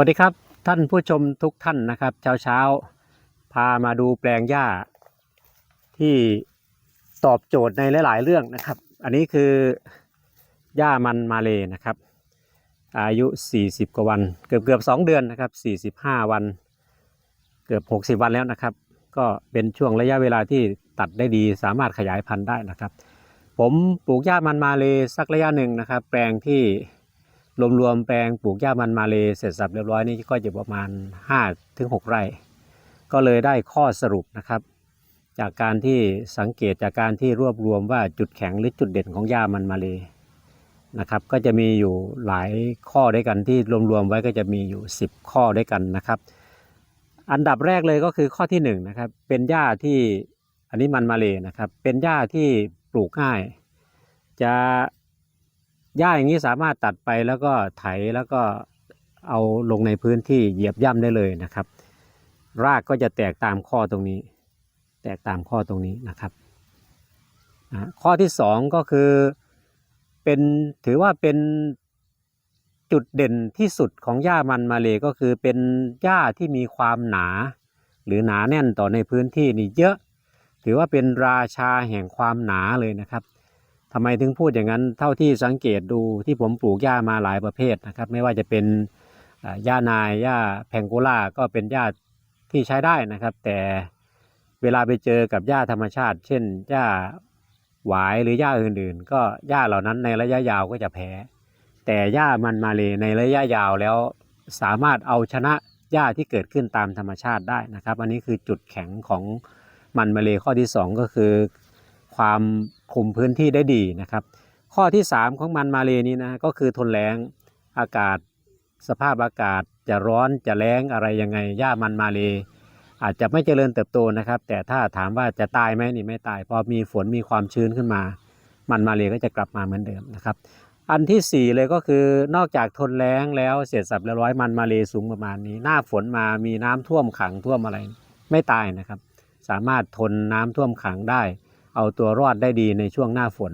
วัสดีครับท่านผู้ชมทุกท่านนะครับ เช้าเช้าพามาดูแปลงหญ้า ที่ตอบโจทย์ในหลาย ๆ เรื่องนะครับ อันนี้คือหญ้ามันมาเลยนะครับ อายุ 40 กว่าวัน เกือบเกือบ2เดือนนะครับ 45 วัน เกือบ 60 วันแล้วนะครับ ก็เป็นช่วงระยะเวลาที่ตัดได้ดีสามารถขยายพันธุ์ได้นะครับ ผมปลูกหญ้ามันมาเลยสักระยะหนึ่งนะครับ แปลงที่ รวมๆแปลงปลูกหญ้ามันมาเลยเสร็จสับเรียบร้อยนี่ก็จะประมาณ5ถึง6ไร่ ก็เลยได้ข้อสรุปนะครับ จากการที่สังเกตจากการที่รวบรวมว่าจุดแข็งหรือจุดเด่นของหญ้ามันมาเลยนะครับ ก็จะมีอยู่หลายข้อด้วยกันที่รวมๆไว้ก็จะมีอยู่ 10 ข้อด้วยกันนะครับ อันดับแรกเลยก็คือข้อที่1นงนะครับเป็นหญ้าที่อันนี้มันมาเลยนะครับ เป็นหญ้าที่ปลูกง่าย จะ หญ้าอย่างนี้สามารถตัดไปแล้วก็ไถแล้วก็เอาลงในพื้นที่เหยียบย่ำได้เลยนะครับ รากก็จะแตกตามข้อตรงนี้ แตกตามข้อตรงนี้นะครับข้อที่สองก็คือเป็นถือว่าเป็นจุดเด่นที่สุดของหญ้ามันมาเลยก็คือเป็นหญ้าที่มีความหนา หรือหนาแน่นต่อในพื้นที่นี่เยอะ ถือว่าเป็นราชาแห่งความหนาเลยนะครับ ทำไมถึงพูดอย่างนั้นเท่าที่สังเกตดูที่ผมปลูกหญ้ามาหลายประเภทนะครับ ไม่ว่าจะเป็นหญ้านายหญ้าแพงโกล่าก็เป็นหญ้าที่ใช้ได้นะครับ แต่เวลาไปเจอกับหญ้าธรรมชาติ เช่นหญ้าหวายหรือหญ้าอื่นๆ ก็หญ้าเหล่านั้นในระยะยาวก็จะแพ้ แต่หญ้ามันมาเลยในระยะยาวแล้วสามารถเอาชนะหญ้าที่เกิดขึ้นตามธรรมชาติได้นะครับ อันนี้คือจุดแข็งของมันมาเลยข้อที่สองก็คือ ความคุมพื้นที่ได้ดีนะครับ ข้อที่ 3 ของมันมาเลนี้นะก็คือทนแรงอากาศ สภาพอากาศจะร้อนจะแล้งอะไรยังไงหญ้ามันมาเล อาจจะไม่เจริญเติบโตนะครับ แต่ถ้าถามว่าจะตายไหมนี่ไม่ตายพอมีฝนมีความชื้นขึ้นมา มันมาเลก็จะกลับมาเหมือนเดิมนะครับอันที่ 4 เลยก็คือนอกจากทนแล้งแล้วเสร็จสับเรียบร้อยมันมาเลสูงประมาณนี้ หน้าฝนมามีน้ำท่วมขังท่วมอะไร ไม่ตายนะครับ สามารถทนน้ำท่วมขังได้ เอาตัวรอดได้ดีในช่วงหน้าฝน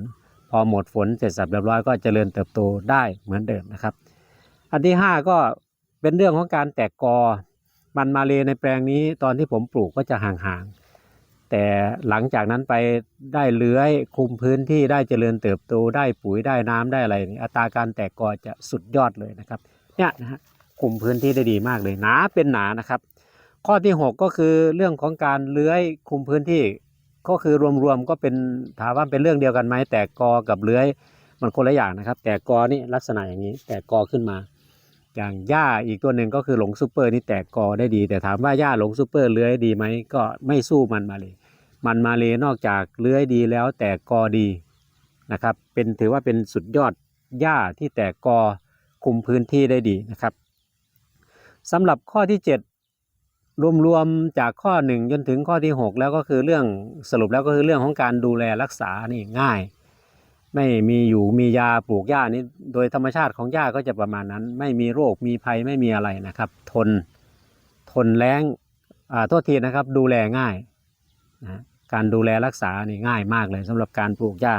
พอหมดฝนเสร็จสับเรียบร้อยก็เจริญเติบโตได้เหมือนเดิมนะครับ อันที่ 5 ก็เป็นเรื่องของการแตกกอ มันมาเลในแปลงนี้ตอนที่ผมปลูกก็จะห่างๆ แต่หลังจากนั้นไปได้เลื้อยคุมพื้นที่ได้เจริญเติบโตได้ปุ๋ยได้น้ำได้อะไรอัตราการแตกกอจะสุดยอดเลยนะครับ เนี่ยนะฮะคุมพื้นที่ได้ดีมากเลยหนาเป็นหนานะครับ ข้อที่ 6 ก็คือเรื่องของการเลื้อยคุมพื้นที่ ก็คือรวมๆก็เป็นถามว่าเป็นเรื่องเดียวกันไหมแต่กอกับเลื้อยมันคนละอย่างนะครับ แต่กอนี่ลักษณะอย่างนี้แต่กอขึ้นมา อย่างหญ้าอีกตัวหนึ่งก็คือหลงซูเปอร์นี่แตกกอได้ดี แต่ถามว่าหญ้าหลงซูเปอร์เลื้อยดีไหมก็ไม่สู้มันมาเลย มันมาเลยนอกจากเลื้อยดีแล้วแตกกอดีนะครับเป็นถือว่าเป็นสุดยอดหญ้าที่แตกกอคุมพื้นที่ได้ดีนะครับสำหรับข้อที่ 7 รวมๆจากข้อ 1 จนถึงข้อที่ 6 แล้วก็คือเรื่องสรุปแล้วก็คือเรื่องของการดูแลรักษานี่ง่าย ไม่มีอยู่มียาปลูกหญ้านี่โดยธรรมชาติของหญ้าก็จะประมาณนั้น ไม่มีโรคมีภัยไม่มีอะไรนะครับ ทนทนแรงอ่าโทษทีนะครับ ดูแลง่ายนะการดูแลรักษานี่ง่ายมากเลยสำหรับการปลูกหญ้า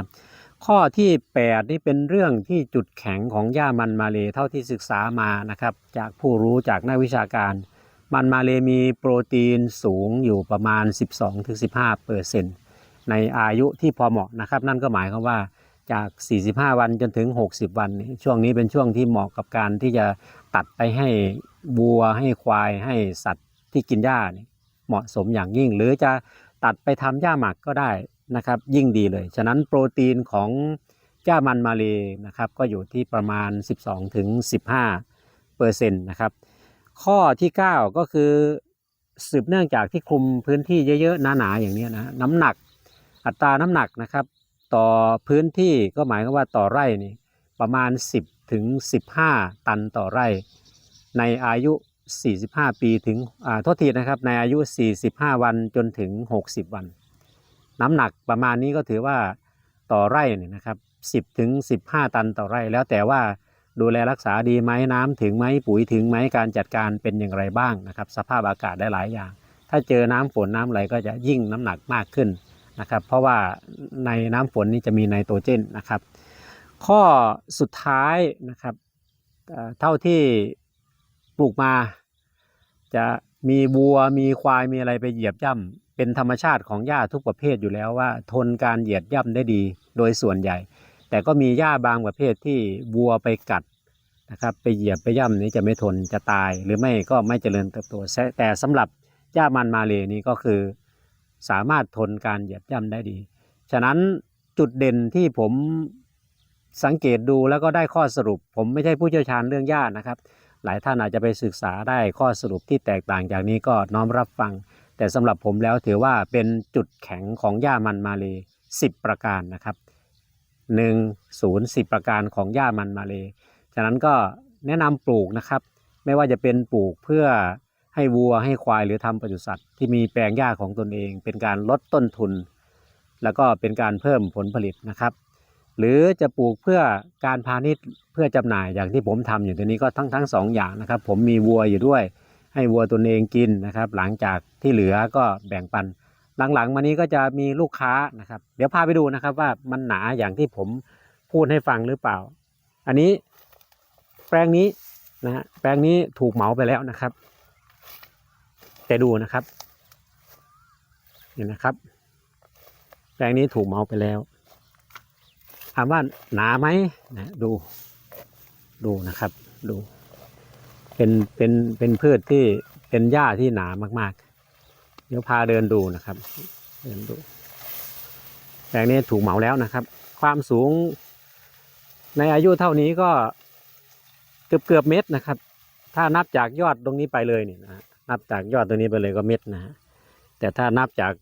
ข้อที่ 8 นี่เป็นเรื่องที่จุดแข็งของหญ้ามันมาเลยเท่าที่ศึกษามานะครับ จากผู้รู้จากนักวิชาการ มันมาเลยมีโปรตีนสูงอยู่ประมาณ 12-15เปอร์เซ็นต์ในอายุที่พอเหมาะนะครับ นั่นก็หมายความว่าจาก 45 วันจนถึง 60 วัน ช่วงนี้เป็นช่วงที่เหมาะกับการที่จะตัดไปให้วัวให้ควายให้สัตว์ที่กินหญ้าเหมาะสมอย่างยิ่ง หรือจะตัดไปทำหญ้าหมักก็ได้นะครับ ยิ่งดีเลย ฉะนั้นโปรตีนของหญ้ามันมาเลยนะครับ ก็อยู่ที่ประมาณ 12-15เปอร์เซ็นต์นะครับ ข้อที่ 9 ก็คือสืบเนื่องจากที่คลุมพื้นที่เยอะๆหนาๆอย่างนี้นะน้ำหนักอัตราน้ำหนักนะครับ ต่อพื้นที่ก็หมายความว่าต่อไร่นี่ประมาณ 10ถึง15 ตันต่อไร่ ในอายุ 45 ปีถึงอ่าโทษทีนะครับในอายุ 45 วันจนถึง 60 วัน น้ำหนักประมาณนี้ก็ถือว่าต่อไร่นี่นะครับ10ถึง15 ตันต่อไร่ แล้วแต่ว่า ดูแลรักษาดีไหมน้ำถึงไหมปุ๋ยถึงไหมการจัดการเป็นอย่างไรบ้างนะครับ สภาพอากาศได้หลายอย่าง ถ้าเจอน้ำฝนน้ำอะไรก็จะยิ่งน้ำหนักมากขึ้นนะครับ เพราะว่าในน้ำฝนนี่จะมีไนโตรเจนนะครับ ข้อสุดท้ายนะครับเท่าที่ปลูกมา จะมีวัวมีควายมีอะไรไปเหยียบย่ำเป็นธรรมชาติของหญ้าทุกประเภทอยู่แล้วว่า ทนการเหยียดย่ำได้ดีโดยส่วนใหญ่ แต่ก็มีหญ้าบางประเภทที่วัวไปกัดนะครับไปเหยียบไปย่ำนี้จะไม่ทนจะตาย หรือไม่ก็ไม่เจริญเติบโตแต่สำหรับหญ้ามันมาเลยนี้ก็คือ สามารถทนการเหยียบย่ำได้ดี ฉะนั้นจุดเด่นที่ผมสังเกตดูแล้วก็ได้ข้อสรุป ผมไม่ใช่ผู้เชี่ยวชาญเรื่องหญ้านะครับ หลายท่านอาจจะไปศึกษาได้ข้อสรุปที่แตกต่างจากนี้ก็น้อมรับฟัง แต่สำหรับผมแล้วถือว่าเป็นจุดแข็งของหญ้ามันมาเลย10 ประการนะครับ 1 0 10ประการของหญ้ามันมาเลยฉะนั้นก็แนะนำปลูกนะครับ ไม่ว่าจะเป็นปลูกเพื่อให้วัวให้ควายหรือทำปศุสัตว์ที่มีแปลงหญ้าของตนเอง เป็นการลดต้นทุน แล้วก็เป็นการเพิ่มผลผลิตนะครับ หรือจะปลูกเพื่อการพาณิชย์เพื่อจำหน่ายอย่างที่ผมทำอยู่ตัวนี้ก็ทั้งทั้งสองอย่างนะครับ ผมมีวัวอยู่ด้วย ให้วัวตนเองกินนะครับ หลังจากที่เหลือก็แบ่งปัน หลังๆมานี้ก็จะมีลูกค้านะครับ เดี๋ยวพาไปดูนะครับ ว่ามันหนาอย่างที่ผมพูดให้ฟังหรือเปล่า อันนี้แปลงนี้นะฮะแปลงนี้ถูกเหมาไปแล้วนะครับ แต่ดูนะครับเห็นนะครับ แปลงนี้ถูกเหมาไปแล้วถามว่าหนาไหมนะดูดูนะครับ ดู เป็นเป็นเป็นพืชที่เป็นหญ้าที่หนามาก ๆ ดี๋ยวพาเดินดูนะครับ เดินดูแปลงนี้ถูกเหมาแล้วนะครับ ความสูง ในอายุเท่านี้ก็เกือบเกือบเม็ดนะครับ ถ้านับจากยอดตรงนี้ไปเลยนี่นะฮะนับจากยอดตรงนี้ไปเลยก็เม็ดนะฮะแต่ถ้านับจาก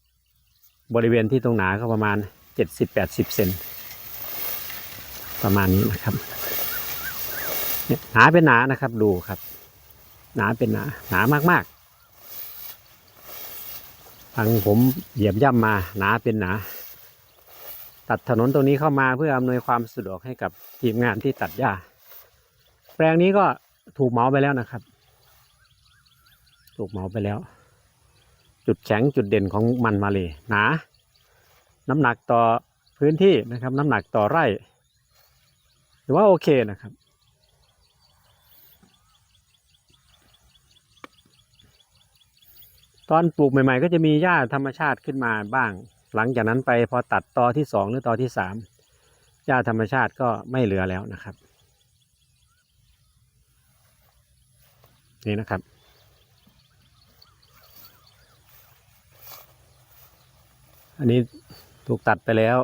บริเวณที่ตรงหนาก็ประมาณเจ็ดสิบแปดสิบเซนประมาณนี้นะครับเนี่ยหนาเป็นหนานะครับดูครับ หนาเป็นหนา หนามากๆ ทางผมเหยียบย่ำมาหนาเป็นหนา ตัดถนนตรงนี้เข้ามาเพื่ออำนวยความสะดวกให้กับทีมงานที่ตัดหญ้า แปลงนี้ก็ถูกเหมาไปแล้วนะครับ ถูกเหมาไปแล้ว จุดแข็งจุดเด่นของมันมาเลยหนา น้ำหนักต่อพื้นที่นะครับ น้ำหนักต่อไร่ถือว่าโอเคนะครับ ตอนปลูกใหม่ ๆ ก็จะมีหญ้าธรรมชาติขึ้นมาบ้าง หลังจากนั้นไปพอตัดตอที่สองหรือตอที่สามหญ้าธรรมชาติก็ไม่เหลือแล้วนะครับ นี่นะครับอันนี้ถูกตัดไปแล้ว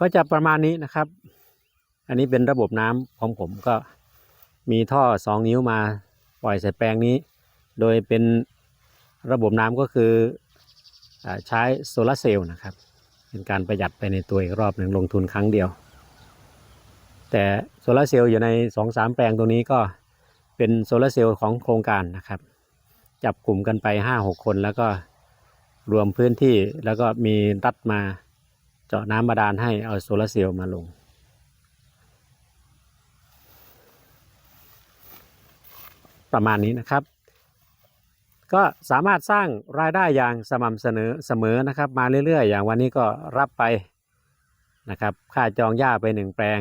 ก็จะประมาณนี้นะครับ อันนี้เป็นระบบน้ำของผมก็มีท่อสองนิ้วมาปล่อยใส่แปลงนี้ โดยเป็นระบบน้ำก็คืออใช้โซลาร์เซลล์นะครับ เป็นการประหยัดไปในตัวอีกรอบหนึ่งลงทุนครั้งเดียว แต่โซลาร์เซลล์อยู่ในสองสามแปลงตรงนี้ก็เป็นโซลาร์เซลล์ของโครงการนะครับ จับกลุ่มกันไปห้าหกคนแล้วก็รวมพื้นที่แล้วก็มีรัดมาเจาะน้ำบาดาลให้เอาโซลาร์เซลล์มาลง ประมาณนี้นะครับ ก็สามารถสร้างรายได้อย่างสม่ำเสมอเสมอนะครับ มาเรื่อยๆ อย่างวันนี้ก็รับไปนะครับ ค่าจองหญ้าไปหนึ่งแปลง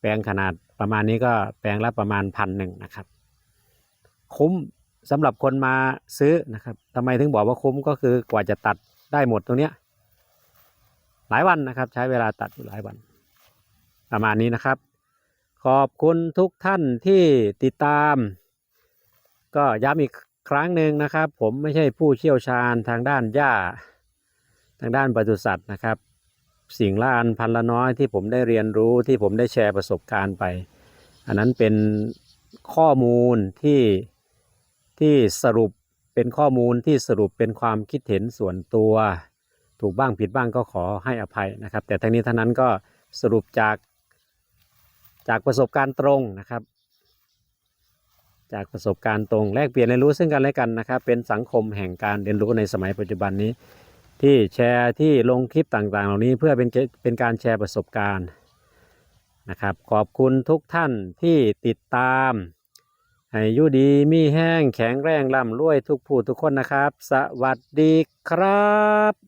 แปลงขนาดประมาณนี้ก็แปลงละประมาณพันหนึ่งนะครับ คุ้มสำหรับคนมาซื้อนะครับทำไมถึงบอกว่าคุ้มก็คือกว่าจะตัดได้หมดตรงเนี้ยหลายวันนะครับ ใช้เวลาตัดอยู่หลายวัน ประมาณนี้นะครับ ขอบคุณทุกท่านที่ติดตาม ก็ย้ำอีก ครั้งหนึ่งนะครับ ผมไม่ใช่ผู้เชี่ยวชาญทางด้านหญ้า ทางด้านปศุสัตว์นะครับ สิ่งละอันพันละน้อยที่ผมได้เรียนรู้ที่ผมได้แชร์ประสบการณ์ไป อันนั้นเป็นข้อมูลที่ที่สรุปเป็นข้อมูลที่สรุปเป็นความคิดเห็นส่วนตัว ถูกบ้างผิดบ้างก็ขอให้อภัยนะครับ แต่ทั้งนี้ทั้งนั้นก็สรุปจากจากประสบการณ์ตรงนะครับ จากประสบการณ์ตรงแลกเปลี่ยนเรียนรู้ซึ่งกันและกันนะครับ เป็นสังคมแห่งการเรียนรู้ในสมัยปัจจุบันนี้ ที่แชร์ที่ลงคลิปต่างๆ เหล่านี้เพื่อเป็นเป็นการแชร์ประสบการณ์นะครับ ขอบคุณทุกท่านที่ติดตามให้ยู่ดีมีแห้งแข็งแรงร่ำรวยทุกผู้ทุกคนนะครับ สวัสดีครับ